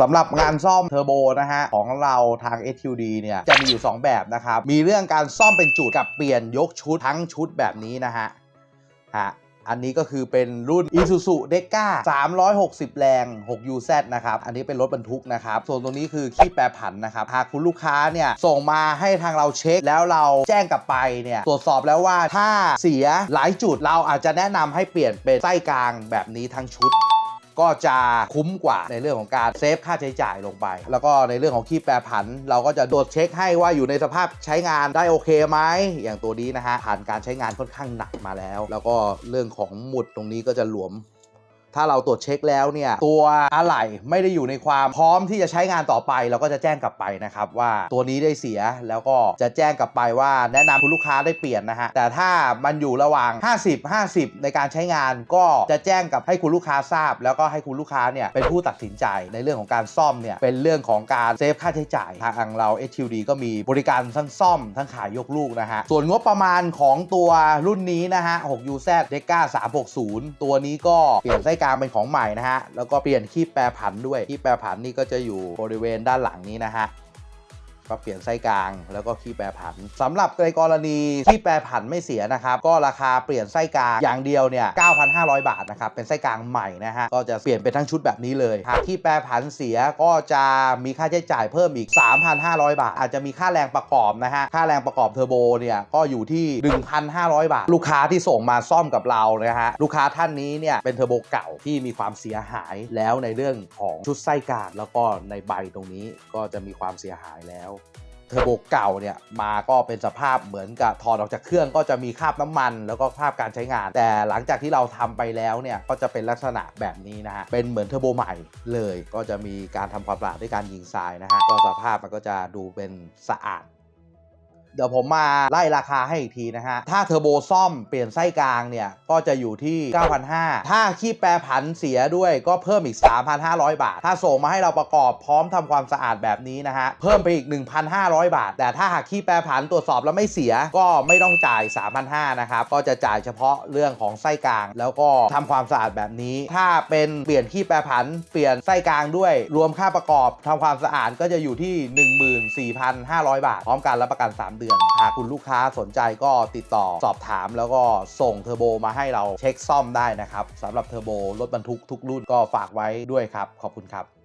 สำหรับงานซ่อมเทอร์โบนะฮะ ของเราทาง SQD เนี่ย จะมีอยู่ 2 แบบนะครับ มีเรื่องการซ่อมเป็นจุดกับเปลี่ยนยกชุดทั้งชุดแบบนี้นะฮะฮะอันนี้ก็คือเป็นรุ่น Isuzu d e c a 360 แรง 6UZ นะครับ อันนี้เป็นรถบรรทุกนะครับ ส่วนตรงนี้คือขี้แปรผันนะครับ หากคุณลูกค้าเนี่ย ส่งมาให้ทางเราเช็ค แล้วเราแจ้งกลับไปเนี่ย ตรวจสอบแล้วว่าถ้าเสียหลายจุดเราอาจจะแนะนำให้เปลี่ยนเป็นไส้กลางแบบนี้ทั้งชุด ก็จะคุ้มกว่าในเรื่องของการเซฟค่าใช้จ่ายลงไป แล้วก็ในเรื่องของขี้แปรผัน เราก็จะตรวจเช็คให้ว่าอยู่ในสภาพใช้งานได้โอเคไหมอย่างตัวนี้นะฮะผ่านการใช้งานค่อนข้างหนักมาแล้ว แล้วก็เรื่องของหมุดตรงนี้ก็จะหลวม ถ้าเราตรวจเช็คแล้วเนี่ยตัวอะไหล่ไม่ได้อยู่ในความพร้อมที่จะใช้งานต่อไปเราก็จะแจ้งกลับไปนะครับว่าตัวนี้ได้เสียแล้วก็จะแจ้งกลับไปว่าแนะนำคุณลูกค้าได้เปลี่ยนนะฮะแต่ถ้ามันอยู่ระหว่าง 50 50 ในการใช้งานก็จะแจ้งกับให้คุณลูกค้าทราบ แล้วก็ให้คุณลูกค้าเนี่ยเป็นผู้ตัดสินใจในเรื่องของการซ่อมเนี่ยเป็นเรื่องของการเซฟค่าใช้จ่ายทางเรา HQD ก็มีบริการทั้งซ่อมทั้งขายยกลูกนะฮะส่วนงบประมาณของตัวรุ่นนี้นะฮะ 6UZ d e c a 360 ตัวนี้ก็เปลี่ยนไส้กลางเป็นของใหม่นะฮะแล้วก็เปลี่ยนขี้แปรผันด้วยขี้แปรผันนี่ก็จะอยู่บริเวณด้านหลังนี้นะฮะ ก็เปลี่ยนไส้กลาง แล้วก็ขี้แปรผันสำหรับในกรณีที่แปรผันไม่เสียนะครับ ก็ราคาเปลี่ยนไส้กลางอย่างเดียวเนี่ย 9,500 บาทนะครับ เป็นไส้กลางใหม่นะฮะ ก็จะเปลี่ยนเป็นทั้งชุดแบบนี้เลย หากที่แปรผันเสียก็จะมีค่าใช้จ่ายเพิ่มอีก 3,500 บาท อาจจะมีค่าแรงประกอบนะฮะ ค่าแรงประกอบเทอร์โบเนี่ยก็อยู่ที่ 1,500 บาท ลูกค้าที่ส่งมาซ่อมกับเรานะฮะ ลูกค้าท่านนี้เนี่ยเป็นเทอร์โบเก่าที่มีความเสียหายแล้วในเรื่องของชุดไส้กลางแล้วก็ในใบตรงนี้ก็จะมีความเสียหายแล้วเทอร์โบเก่าเนี่ยมาก็เป็นสภาพเหมือนกับถอดออกจากเครื่องก็จะมีคราบน้ำมัน แล้วก็คราบการใช้งาน แต่หลังจากที่เราทำไปแล้วเนี่ยก็จะเป็นลักษณะแบบนี้นะฮะเป็นเหมือนเทอร์โบใหม่เลย ก็จะมีการทำความสะอาดด้วยการยิงทรายนะฮะก็สภาพมันก็จะดูเป็นสะอาด เดี๋ยวผมมาไล่ราคาให้อีกทีนะฮะ ถ้าเทอร์โบซ่อมเปลี่ยนไส้กลางเนี่ย ก็จะอยู่ที่ 9,500 ถ้าขี้แปรผันเสียด้วยก็เพิ่มอีก 3,500 บาท ถ้าส่งมาให้เราประกอบพร้อมทำความสะอาดแบบนี้นะฮะ เพิ่มไปอีก 1,500 บาท แต่ถ้าหากขี้แปรผันตรวจสอบแล้วไม่เสียก็ไม่ต้องจ่าย 3,500นะครับ ก็จะจ่ายเฉพาะเรื่องของไส้กลาง แล้วก็ทำความสะอาดแบบนี้ ถ้าเป็นเปลี่ยนขี้แปรผันเปลี่ยนไส้กลางด้วย รวมค่าประกอบทำความสะอาดก็จะอยู่ที่ 14,500 บาท พร้อมการรับประกัน 3เดือน หากคุณลูกค้าสนใจก็ติดต่อสอบถามแล้วก็ส่งเทอร์โบมาให้เราเช็คซ่อมได้นะครับสำหรับเทอร์โบรถบรรทุกทุกรุ่นก็ฝากไว้ด้วยครับ ขอบคุณครับ